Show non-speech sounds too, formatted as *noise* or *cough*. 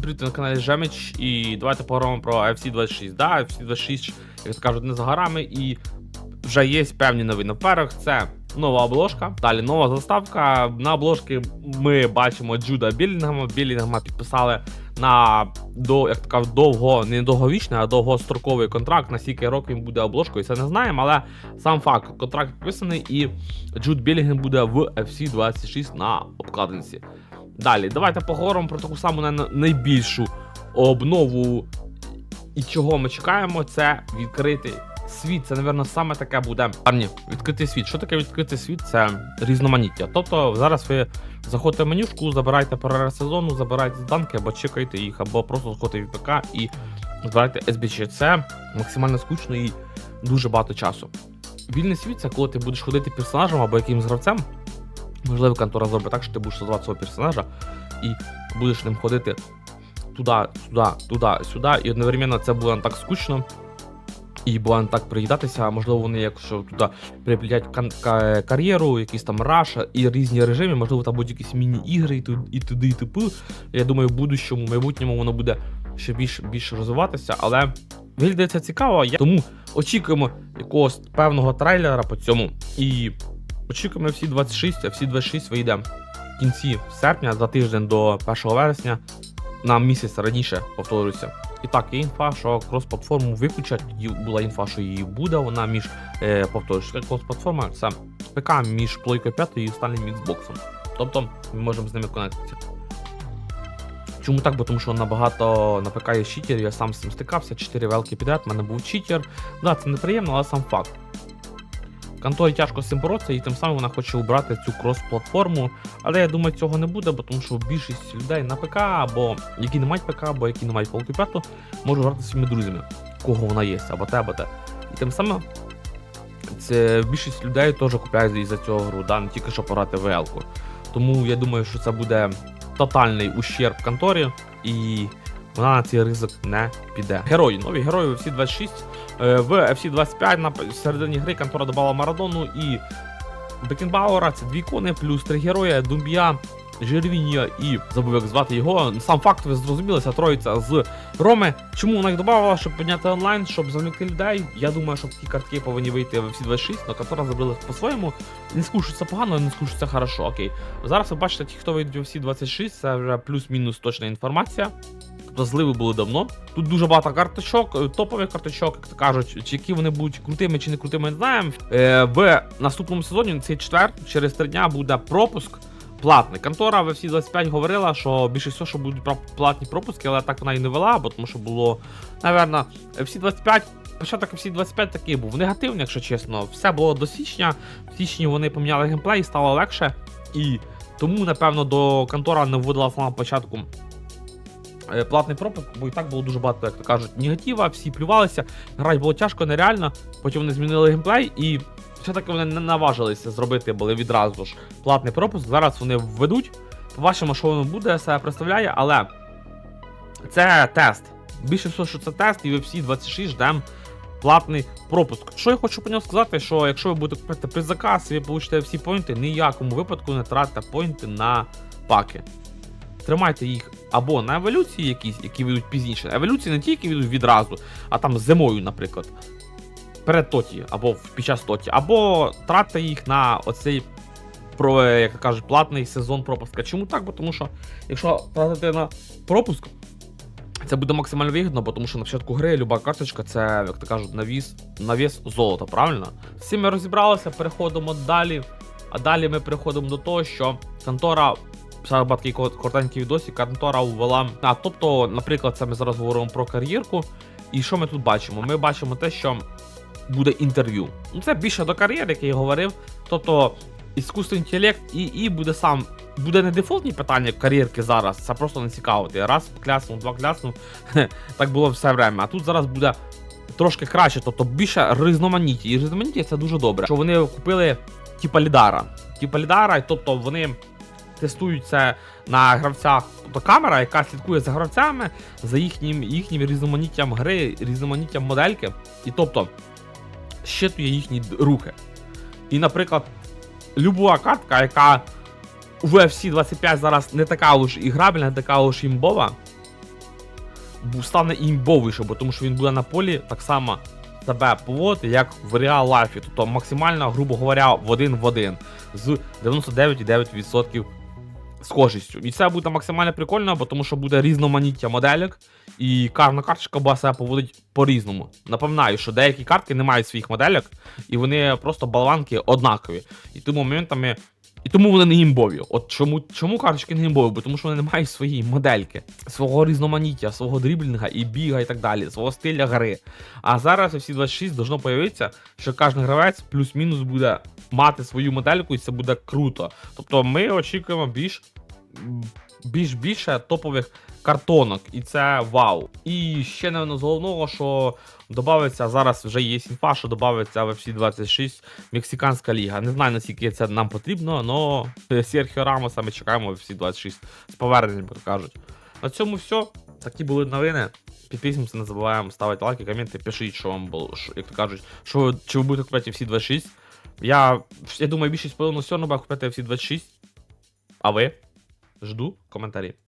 Привіт на каналі Жемич, і давайте поговоримо про FC 26. Да, FC 26, як то кажуть, не за горами, і вже є певні новини. Перших це нова обложка, далі нова заставка. На обложці ми бачимо Джуда Білінгема. Білінгема підписали на до, як кажуть, довго, не довговічний, а довгостроковий контракт. На скільки років він буде обложкою, це не знаємо, але сам факт, контракт підписаний, і Джуд Білінгем буде в FC 26 на обкладинці. Далі, давайте поговоримо про таку саму най- найбільшу обнову. І чого ми чекаємо, це відкритий світ. Це, напевно, саме таке буде. Парні, відкритий світ. Що таке відкритий світ? Це різноманіття. Тобто зараз ви заходите в менюшку, забирайте перерез сезону, забирайте зданки, або чекайте їх, або просто заходите в ПК і збирайте SBC. Це максимально скучно і дуже багато часу. Вільний світ це коли ти будеш ходити персонажем або якимсь гравцем. Можливо, контора зробить так, що ти будеш создавати свого персонажа і будеш ним ходити туди, сюди, туди, сюди. І одновременно це буде не так скучно. І буде не так приїдатися. А Можливо, вони, якщо туди приплітять кар'єру, якісь там раш і різні режими, можливо, там будуть якісь міні-ігри і туди, і типу. Я думаю, в будущому, в майбутньому воно буде ще більше більше розвиватися, але виглядає це цікаво. Тому очікуємо якогось певного трейлера по цьому. І очікуємо всі 26, а всі 26 вийде в кінці серпня за тиждень до 1 вересня на місяць раніше повторюся. І так, є інфа, що крос-платформу виключать. Була інфа, що її буде. Вона між е, повторюсь, крос-платформа це ПК між плойкою 5 і останнім Xbox. Тобто ми можемо з ними конектитися. Чому так? Бо тому що набагато на ПК є читер, я сам з цим стикався, 4 велки підряд, в мене був читер. Да, це неприємно, але сам факт. Конторі тяжко з цим боротися, і тим самим вона хоче убрати цю крос-платформу. Але я думаю, цього не буде, бо тому що більшість людей на ПК, або які не мають ПК, або які не мають 5, можуть грати своїми друзями, кого вона є, або те, або те. І тим самим це більшість людей теж купляють із-за цього гру, да, не тільки щоб пограти ВЛ-ку. Тому я думаю, що це буде тотальний ущерб конторі, і вона на цей ризик не піде. Герої, нові герої в FC 26. Е, В FC 25 на середині гри контора додала Марадону і Бекенбауера. Це дві кони, плюс три герої, Думбія, Жервіньо і забув, як звати його. Сам факт, ви зрозуміли, ця троїця з Роми. Чому вона їх додавала, щоб підняти онлайн, щоб замікти людей. Я думаю, що ті картки повинні вийти в FC 26, але контора зробила по-своєму. Не скушується погано, не скушується хорошо. Окей. Зараз ви бачите, ті, хто вийдуть в FC 26, це вже плюс-мінус точна інформація. Тобто були давно. Тут дуже багато карточок, е, топових карточок, як то кажуть, чи які вони будуть крутими чи не крутими, не знаємо. Е, в наступному сезоні, цей четвер, через три дня буде пропуск. Платний. Контора в FC 25 говорила, що більше всього, що будуть платні пропуски, але так вона і не вела, бо тому що було, напевно, FC 25. Початок FC 25 такий був негативний, якщо чесно. Все було до січня. В січні вони поміняли геймплей, стало легше. І тому, напевно, до контора не вводила сама початку платний пропуск, бо і так було дуже багато, як то кажуть, негатива, всі плювалися. Грати було тяжко, нереально. Потім вони змінили геймплей і все-таки вони не наважилися зробити, були відразу ж платний пропуск. Зараз вони введуть. Побачимо, що воно буде, себе представляє, але це тест. Більше всього, що це тест, і всі 26 ждемо платний пропуск. Що я хочу по ньому сказати, що якщо ви будете купити при заказ, ви получите всі поінти, ніякому випадку не тратите поінти на паки. Тримайте їх або на еволюції якісь, які вийдуть пізніше. Еволюції не тільки вийдуть відразу, а там зимою, наприклад. Перед тоті, або під час тоті, або тратьте їх на оцей про, як кажуть, платний сезон пропуска. Чому так? Бо тому що якщо тратити на пропуск, це буде максимально вигідно, бо тому що на початку гри люба карточка це, як то кажуть, навіс, навіс золота, правильно? Цим ми розібралися, переходимо далі. А далі ми переходимо до того, що контора. Саме такий коротенький відосик, контора ввела. А, тобто, наприклад, це ми зараз говоримо про кар'єрку. І що ми тут бачимо? Ми бачимо те, що буде інтерв'ю. Ну, це більше до кар'єри, як я і говорив. Тобто, іскусний інтелект і, і буде сам. Буде не дефолтні питання кар'єрки зараз, це просто не цікаво. Ти раз кляснув, два кляснув. *laughs* так було все время. А тут зараз буде трошки краще, тобто більше різноманіття. І різноманіття це дуже добре. Що вони купили типа лідара. Типа лідара, тобто вони тестують на гравцях. Камера, яка слідкує за гравцями, за їхнім, їхнім різноманіттям гри, різноманіттям модельки. І тобто щитує їхні рухи. І, наприклад, люба картка, яка у UFC 25 зараз не така уж іграбельна, не така уж імбова, стане імбовіше, бо тому що він буде на полі так само себе поводити, як в реал лайфі. Тобто максимально, грубо говоря, в один в один з 99,9% схожістю. І це буде максимально прикольно, бо тому що буде різноманіття моделек, і кожна карточка буде себе поводить по-різному. Напоминаю, що деякі картки не мають своїх моделек, і вони просто баланки однакові. І тому моментами. І тому вони не імбові. От чому, чому карточки не імбові? Бо тому що вони не мають своєї модельки, свого різноманіття, свого дріблінга і біга, і так далі, свого стиля гри. А зараз всі 26 должно появитися, що кожен гравець плюс-мінус буде мати свою модельку, і це буде круто. Тобто ми очікуємо більш більш більше топових картонок, і це вау. І ще напевно з головного, що додається зараз вже є інфа, що додається в FC 26 Мексиканська ліга. Не знаю наскільки це нам потрібно, але *laughs* Серхіо Рамоса ми чекаємо в FC 26 з поверненням, як кажуть. На цьому все. Такі були новини. Підписуємося, не забуваємо ставити лайки, коменти, пишіть, що вам було, що, як то кажуть, що, чи ви будете купити FC 26. Я, я думаю, більшість половину все одно буде купити FC 26. А ви? Жду коментарі.